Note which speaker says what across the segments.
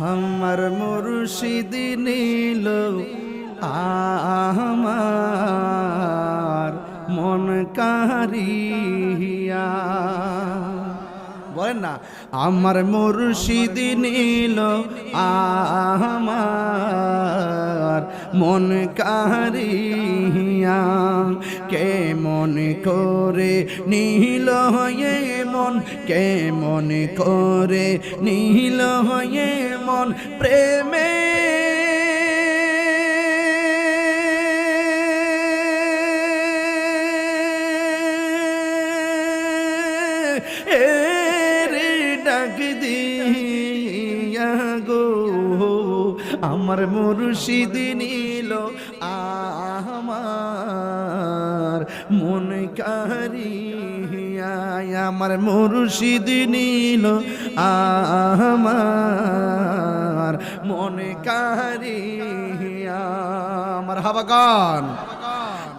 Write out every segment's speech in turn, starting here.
Speaker 1: আমার মুর্শিদ নীল আমার মন কারিয়া। বলেন না আমার মুর্শিদ নীল আমার মন কারিয়া। কে মন করে নীল হয়ে মন কে মন করে নীল হয়ে মন প্রেমে। ডাক দিয়া আমার মুর্শিদ নিল আমার মন কারিয়া আমার মুর্শিদ নিল আমার মন কারিয়া আমার হাবাগান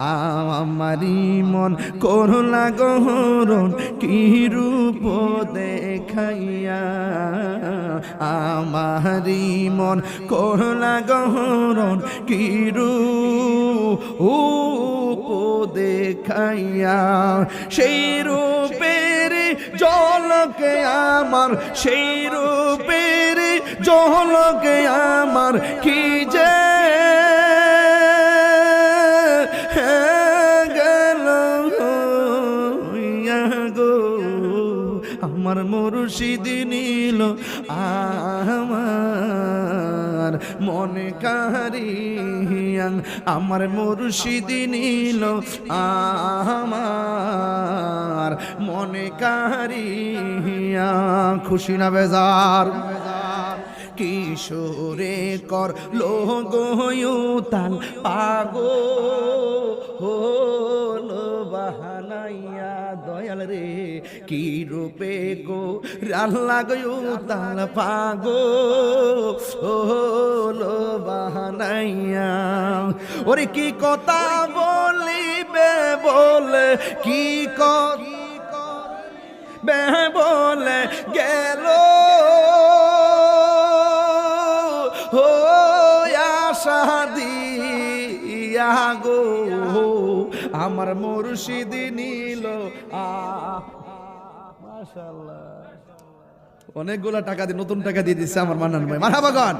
Speaker 1: আমারি মন করলা গহরণ কি রূপ দেখাইয়া? আমারি মন করলা গহরণ কি রূপ দেখাইয়া? সেই রূপের জলকে আমার, সেই রূপের জলকে আমার কি যে আমার মুর্শিদ নীল আমার মনে কারিয়াং, আমার মুর্শিদ নীল আমার মনে কারিয়া। খুশি না বেজার? কিশোরে কর লোগয়ুতান পাগো হলো বাহানাইয়া। দয়াল রে কি রূপে গো? রাল্লা গয়ুতান পাগো। হলো বাহানাইয়া। ওরে কি কথা বলিবে বলে? কি বে বলে গেল? হো শাদি গো। আমার মুর্শিদ নিল। অনেকগুলো টাকা দিয়ে, নতুন টাকা দিয়ে দিচ্ছে আমার মান্নান ভাই। মারা গান।